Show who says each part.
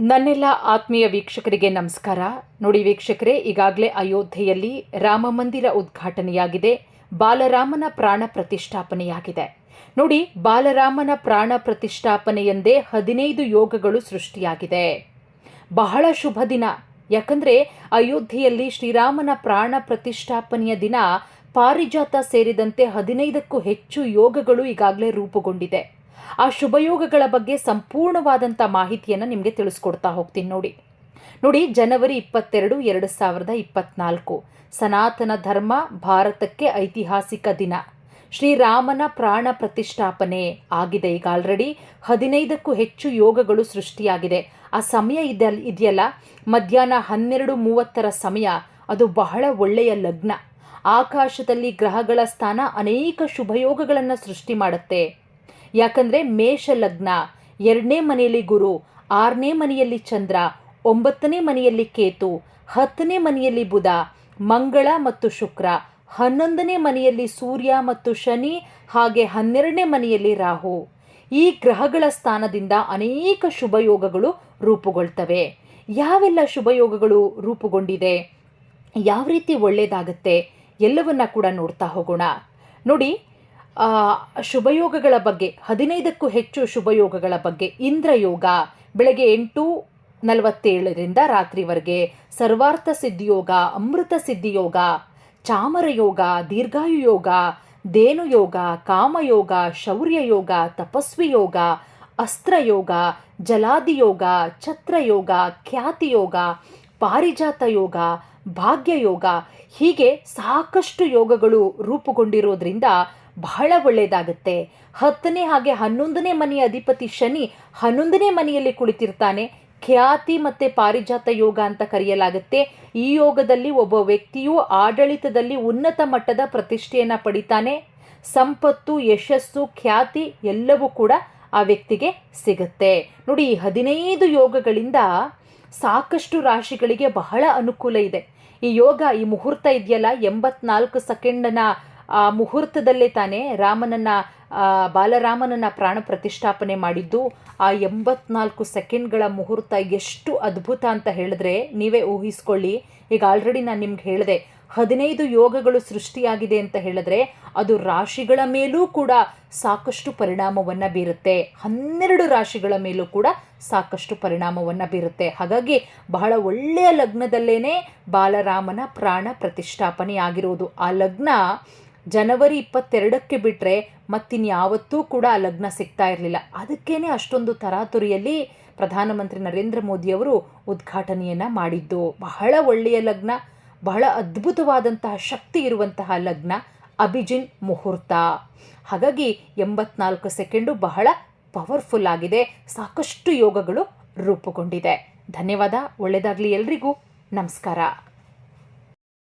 Speaker 1: ನನ್ನೆಲ್ಲ ಆತ್ಮೀಯ ವೀಕ್ಷಕರಿಗೆ ನಮಸ್ಕಾರ. ನೋಡಿ ವೀಕ್ಷಕರೇ, ಈಗಾಗಲೇ ಅಯೋಧ್ಯೆಯಲ್ಲಿ ರಾಮ ಮಂದಿರ ಉದ್ಘಾಟನೆಯಾಗಿದೆ. ಬಾಲರಾಮನ ಪ್ರಾಣ ಪ್ರತಿಷ್ಠಾಪನೆಯಾಗಿದೆ. ನೋಡಿ, ಬಾಲರಾಮನ ಪ್ರಾಣ ಪ್ರತಿಷ್ಠಾಪನೆಯೆಂದೇ ಹದಿನೈದು ಯೋಗಗಳು ಸೃಷ್ಟಿಯಾಗಿದೆ. ಬಹಳ ಶುಭ ದಿನ. ಯಾಕಂದ್ರೆ, ಅಯೋಧ್ಯೆಯಲ್ಲಿ ಶ್ರೀರಾಮನ ಪ್ರಾಣ ಪ್ರತಿಷ್ಠಾಪನೆಯ ದಿನ ಪಾರಿಜಾತ ಸೇರಿದಂತೆ ಹದಿನೈದಕ್ಕೂ ಹೆಚ್ಚು ಯೋಗಗಳು ಈಗಾಗಲೇ ರೂಪುಗೊಂಡಿದೆ. ಆ ಶುಭಯೋಗಗಳ ಬಗ್ಗೆ ಸಂಪೂರ್ಣವಾದಂಥ ಮಾಹಿತಿಯನ್ನು ನಿಮಗೆ ತಿಳಿಸ್ಕೊಡ್ತಾ ಹೋಗ್ತೀನಿ ನೋಡಿ. ನೋಡಿ, ಜನವರಿ ಇಪ್ಪತ್ತೆರಡು, ಎರಡು ಸಾವಿರದ ಇಪ್ಪತ್ನಾಲ್ಕು. ಸನಾತನ ಧರ್ಮ, ಭಾರತಕ್ಕೆ ಐತಿಹಾಸಿಕ ದಿನ. ಶ್ರೀರಾಮನ ಪ್ರಾಣ ಪ್ರತಿಷ್ಠಾಪನೆ ಆಗಿದೆ ಈಗ ಆಲ್ರೆಡಿ ಹದಿನೈದಕ್ಕೂ ಹೆಚ್ಚು ಯೋಗಗಳು ಸೃಷ್ಟಿಯಾಗಿದೆ. ಆ ಸಮಯ ಇದೆ ಇದೆಯಲ್ಲ? ಮಧ್ಯಾಹ್ನ ಹನ್ನೆರಡು ಮೂವತ್ತರ ಸಮಯ. ಅದು ಬಹಳ ಒಳ್ಳೆಯ ಲಗ್ನ. ಆಕಾಶದಲ್ಲಿ ಗ್ರಹಗಳ ಸ್ಥಾನ ಅನೇಕ ಶುಭಯೋಗಗಳನ್ನು ಸೃಷ್ಟಿ ಮಾಡುತ್ತೆ. ಯಾಕಂದರೆ ಮೇಷ ಲಗ್ನ ಎರಡನೇ ಮನೆಯಲ್ಲಿ ಗುರು, ಆರನೇ ಮನೆಯಲ್ಲಿ ಚಂದ್ರ, ಒಂಬತ್ತನೇ ಮನೆಯಲ್ಲಿ ಕೇತು, ಹತ್ತನೇ ಮನೆಯಲ್ಲಿ ಬುಧ, ಮಂಗಳ ಮತ್ತು ಶುಕ್ರ, ಹನ್ನೊಂದನೇ ಮನೆಯಲ್ಲಿ ಸೂರ್ಯ ಮತ್ತು ಶನಿ, ಹಾಗೆ ಹನ್ನೆರಡನೇ ಮನೆಯಲ್ಲಿ ರಾಹು. ಈ ಗ್ರಹಗಳ ಸ್ಥಾನದಿಂದ ಅನೇಕ ಶುಭಯೋಗಗಳು ರೂಪುಗೊಳ್ತವೆ. ಯಾವೆಲ್ಲ ಶುಭಯೋಗಗಳು ರೂಪುಗೊಂಡಿದೆ? ಯಾವ ರೀತಿ ಒಳ್ಳೆಯದಾಗತ್ತೆ ಎಲ್ಲವನ್ನ ಕೂಡ ನೋಡ್ತಾ ಹೋಗೋಣ. ನೋಡಿ ಶುಭಯೋಗಗಳ ಬಗ್ಗೆ, ಹದಿನೈದಕ್ಕೂ ಹೆಚ್ಚು ಶುಭಯೋಗಗಳ ಬಗ್ಗೆ ಇಂದ್ರಯೋಗ ಬೆಳಗ್ಗೆ ಎಂಟು ನಲವತ್ತೇಳರಿಂದ ರಾತ್ರಿವರೆಗೆ, ಸರ್ವಾರ್ಥ ಸಿದ್ಧಿಯೋಗ, ಅಮೃತ ಸಿದ್ಧಿಯೋಗ ಚಾಮರ ಯೋಗ ದೀರ್ಘಾಯು ಯೋಗ ದೇನು ಯೋಗ ಕಾಮಯೋಗ ಶೌರ್ಯ ಯೋಗ ಯೋಗ ಅಸ್ತ್ರಯೋಗ, ಜಲಾದಿಯೋಗ, ಛತ್ರಯೋಗ, ಖ್ಯಾತಿಯೋಗ ಪಾರಿಜಾತ ಯೋಗ ಭಾಗ್ಯಯೋಗ ಹೀಗೆ ಸಾಕಷ್ಟು ಯೋಗಗಳು ರೂಪುಗೊಂಡಿರೋದ್ರಿಂದ ಬಹಳ ಒಳ್ಳೆಯದಾಗುತ್ತೆ ಹತ್ತನೇ ಹಾಗೆ ಹನ್ನೊಂದನೇ ಮನೆಯ ಅಧಿಪತಿ ಶನಿ ಹನ್ನೊಂದನೇ ಮನೆಯಲ್ಲಿ ಕುಳಿತಿರ್ತಾನೆ. ಖ್ಯಾತಿ ಮತ್ತು ಪಾರಿಜಾತ ಯೋಗ ಅಂತ ಕರೆಯಲಾಗುತ್ತೆ. ಈ ಯೋಗದಲ್ಲಿ ಒಬ್ಬ ವ್ಯಕ್ತಿಯು ಆಡಳಿತದಲ್ಲಿ ಉನ್ನತ ಮಟ್ಟದ ಪ್ರತಿಷ್ಠೆಯನ್ನು ಪಡಿತಾನೆ. ಸಂಪತ್ತು, ಯಶಸ್ಸು, ಖ್ಯಾತಿ ಎಲ್ಲವೂ ಕೂಡ ಆ ವ್ಯಕ್ತಿಗೆ ಸಿಗುತ್ತೆ. ನೋಡಿ, ಈ ಹದಿನೈದು ಯೋಗಗಳಿಂದ ಸಾಕಷ್ಟು ರಾಶಿಗಳಿಗೆ ಬಹಳ ಅನುಕೂಲ ಇದೆ. ಈ ಯೋಗ ಈ ಮುಹೂರ್ತ ಇದೆಯಲ್ಲ, ಎಂಬತ್ನಾಲ್ಕು ಸೆಕೆಂಡನ ಆ ಮುಹೂರ್ತದಲ್ಲೇ ತಾನೇ ರಾಮನನ್ನ ಬಾಲರಾಮನನ್ನ ಪ್ರಾಣ ಪ್ರತಿಷ್ಠಾಪನೆ ಮಾಡಿದ್ದು. ಆ ಎಂಬತ್ನಾಲ್ಕು ಸೆಕೆಂಡ್ಗಳ ಮುಹೂರ್ತ ಎಷ್ಟು ಅದ್ಭುತ ಅಂತ ಹೇಳಿದ್ರೆ ನೀವೇ ಊಹಿಸ್ಕೊಳ್ಳಿ. ಈಗ ಆಲ್ರೆಡಿ ನಾನು ನಿಮ್ಗೆ ಹೇಳಿದೆ, ಹದಿನೈದು ಯೋಗಗಳು ಸೃಷ್ಟಿಯಾಗಿದೆ ಅಂತ ಹೇಳಿದ್ರೆ ಅದು ರಾಶಿಗಳ ಮೇಲೂ ಕೂಡ ಸಾಕಷ್ಟು ಪರಿಣಾಮವನ್ನು ಬೀರುತ್ತೆ. ಹನ್ನೆರಡು ರಾಶಿಗಳ ಮೇಲೂ ಕೂಡ ಸಾಕಷ್ಟು ಪರಿಣಾಮವನ್ನು ಬೀರುತ್ತೆ. ಹಾಗಾಗಿ ಬಹಳ ಒಳ್ಳೆಯ ಲಗ್ನದಲ್ಲೇ ಬಾಲರಾಮನ ಪ್ರಾಣ ಪ್ರತಿಷ್ಠಾಪನೆ ಆಗಿರೋದು ಆ ಲಗ್ನ ಜನವರಿ ಇಪ್ಪತ್ತೆರಡಕ್ಕೆ ಬಿಟ್ಟರೆ ಮತ್ತಿನ್ಯಾವತ್ತೂ ಕೂಡ ಆ ಲಗ್ನ ಸಿಗ್ತಾ ಇರಲಿಲ್ಲ. ಅದಕ್ಕೇನೆ ಅಷ್ಟೊಂದು ತರಾತುರಿಯಲ್ಲಿ ಪ್ರಧಾನಮಂತ್ರಿ ನರೇಂದ್ರ ಮೋದಿಯವರು ಉದ್ಘಾಟನೆಯನ್ನು ಮಾಡಿದ್ದು. ಬಹಳ ಒಳ್ಳೆಯ ಲಗ್ನ, ಬಹಳ ಅದ್ಭುತವಾದಂತಹ ಶಕ್ತಿ ಇರುವಂತಹ ಲಗ್ನ ಅಭಿಜಿನ್ ಮುಹೂರ್ತ. ಹಾಗಾಗಿ ಎಂಬತ್ನಾಲ್ಕು ಸೆಕೆಂಡು ಬಹಳ ಪವರ್ಫುಲ್ ಆಗಿದೆ. ಸಾಕಷ್ಟು ಯೋಗಗಳು ರೂಪುಗೊಂಡಿದೆ. ಧನ್ಯವಾದ. ಒಳ್ಳೆಯದಾಗಲಿ ಎಲ್ರಿಗೂ. ನಮಸ್ಕಾರ.